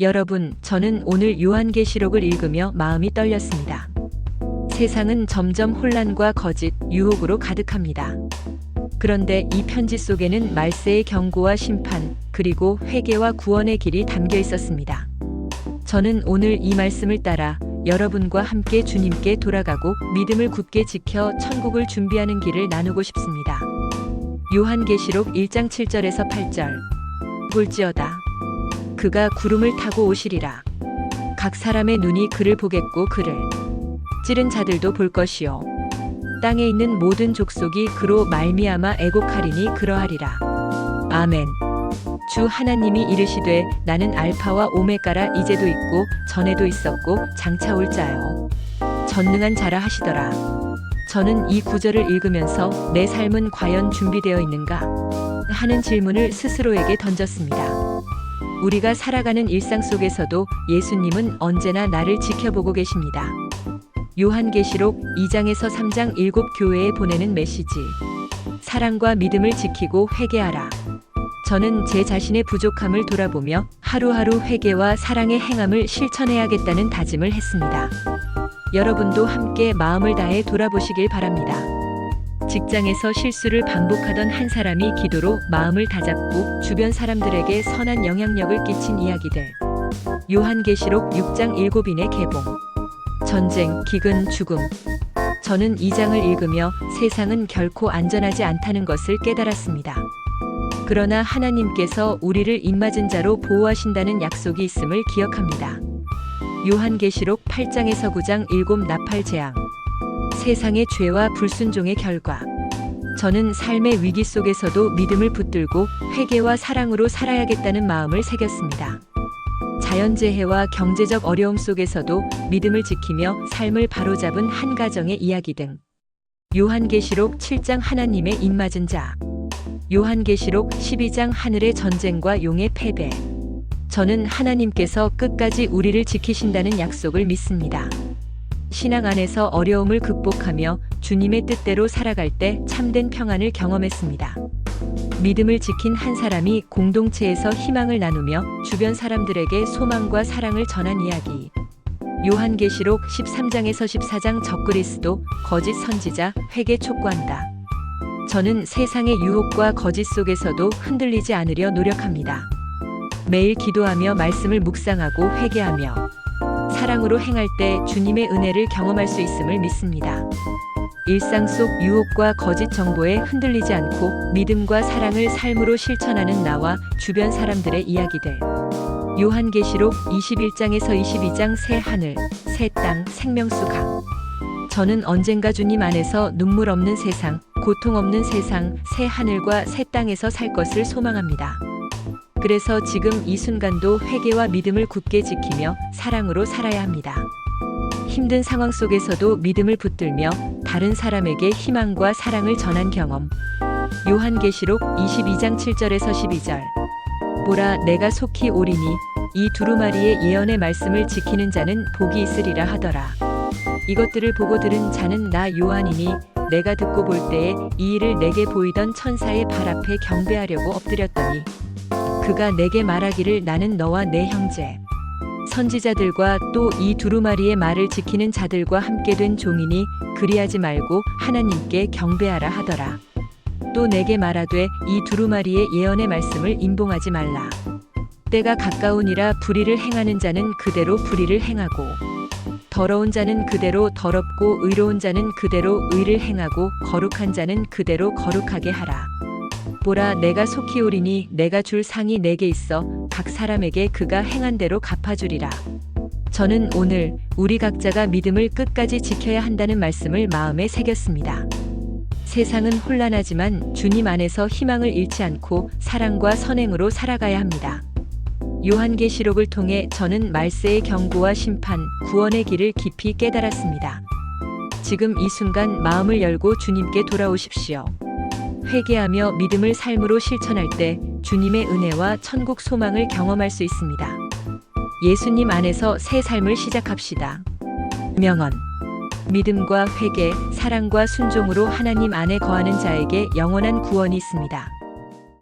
여러분, 저는 오늘 요한계시록을 읽으며 마음이 떨렸습니다. 세상은 점점 혼란과 거짓, 유혹으로 가득합니다. 그런데 이 편지 속에는 말세의 경고와 심판, 그리고 회개와 구원의 길이 담겨 있었습니다. 저는 오늘 이 말씀을 따라 여러분과 함께 주님께 돌아가고 믿음을 굳게 지켜 천국을 준비하는 길을 나누고 싶습니다. 요한계시록 1장 7절에서 8절. 볼지어다. 그가 구름을 타고 오시리라. 각 사람의 눈이 그를 보겠고 그를 찌른 자들도 볼 것이요. 땅에 있는 모든 족속이 그로 말미암아 애곡하리니 그러하리라. 아멘. 주 하나님이 이르시되 나는 알파와 오메가라 이제도 있고 전에도 있었고 장차 올 자요. 전능한 자라 하시더라. 저는 이 구절을 읽으면서 내 삶은 과연 준비되어 있는가 하는 질문을 스스로에게 던졌습니다. 우리가 살아가는 일상 속에서도 예수님은 언제나 나를 지켜보고 계십니다. 요한계시록 2장에서 3장 7 교회에 보내는 메시지. 사랑과 믿음을 지키고 회개하라. 저는 제 자신의 부족함을 돌아보며 하루하루 회개와 사랑의 행함을 실천해야겠다는 다짐을 했습니다. 여러분도 함께 마음을 다해 돌아보시길 바랍니다. 직장에서 실수를 반복하던 한 사람이 기도로 마음을 다잡고 주변 사람들에게 선한 영향력을 끼친 이야기들. 요한계시록 6장 7인의 개봉. 전쟁, 기근, 죽음. 저는 이 장을 읽으며 세상은 결코 안전하지 않다는 것을 깨달았습니다. 그러나 하나님께서 우리를 입맞은 자로 보호하신다는 약속이 있음을 기억합니다. 요한계시록 8장에서 9장 일곱 나팔 재앙. 세상의 죄와 불순종의 결과. 저는 삶의 위기 속에서도 믿음을 붙들고 회개와 사랑으로 살아야겠다는 마음을 새겼습니다. 자연재해와 경제적 어려움 속에서도 믿음을 지키며 삶을 바로잡은 한 가정의 이야기 등. 요한계시록 7장 하나님의 입맞은 자. 요한계시록 12장 하늘의 전쟁과 용의 패배. 저는 하나님께서 끝까지 우리를 지키신다는 약속을 믿습니다. 신앙 안에서 어려움을 극복하며 주님의 뜻대로 살아갈 때 참된 평안을 경험했습니다. 믿음을 지킨 한 사람이 공동체에서 희망을 나누며 주변 사람들에게 소망과 사랑을 전한 이야기. 요한계시록 13장에서 14장 적그리스도 거짓 선지자 회개 촉구한다. 저는 세상의 유혹과 거짓 속에서도 흔들리지 않으려 노력합니다. 매일 기도하며 말씀을 묵상하고 회개하며 사랑으로 행할 때 주님의 은혜를 경험할 수 있음을 믿습니다. 일상 속 유혹과 거짓 정보에 흔들리지 않고 믿음과 사랑을 삶으로 실천하는 나와 주변 사람들의 이야기들. 요한계시록 21장에서 22장 새 하늘, 새 땅, 생명수 강. 저는 언젠가 주님 안에서 눈물 없는 세상, 고통 없는 세상, 새 하늘과 새 땅에서 살 것을 소망합니다. 그래서 지금 이 순간도 회개와 믿음을 굳게 지키며 사랑으로 살아야 합니다. 힘든 상황 속에서도 믿음을 붙들며 다른 사람에게 희망과 사랑을 전한 경험. 요한계시록 22장 7절에서 12절. 보라 내가 속히 오리니 이 두루마리의 예언의 말씀을 지키는 자는 복이 있으리라 하더라. 이것들을 보고 들은 자는 나 요한이니 내가 듣고 볼 때에 이 일을 내게 보이던 천사의 발 앞에 경배하려고 엎드렸더니 그가 내게 말하기를 나는 너와 내 형제 선지자들과 또 이 두루마리의 말을 지키는 자들과 함께 된 종이니 그리하지 말고 하나님께 경배하라 하더라. 또 내게 말하되 이 두루마리의 예언의 말씀을 임봉하지 말라. 때가 가까우니라 불의를 행하는 자는 그대로 불의를 행하고 더러운 자는 그대로 더럽고 의로운 자는 그대로 의를 행하고 거룩한 자는 그대로 거룩하게 하라. 보라 내가 속히 오리니 내가 줄 상이 내게 있어 각 사람에게 그가 행한 대로 갚아주리라. 저는 오늘 우리 각자가 믿음을 끝까지 지켜야 한다는 말씀을 마음에 새겼습니다. 세상은 혼란하지만 주님 안에서 희망을 잃지 않고 사랑과 선행으로 살아가야 합니다. 요한계시록을 통해 저는 말세의 경고와 심판, 구원의 길을 깊이 깨달았습니다. 지금 이 순간 마음을 열고 주님께 돌아오십시오. 회개하며 믿음을 삶으로 실천할 때 주님의 은혜와 천국 소망을 경험할 수 있습니다. 예수님 안에서 새 삶을 시작합시다. 명언. 믿음과 회개, 사랑과 순종으로 하나님 안에 거하는 자에게 영원한 구원이 있습니다.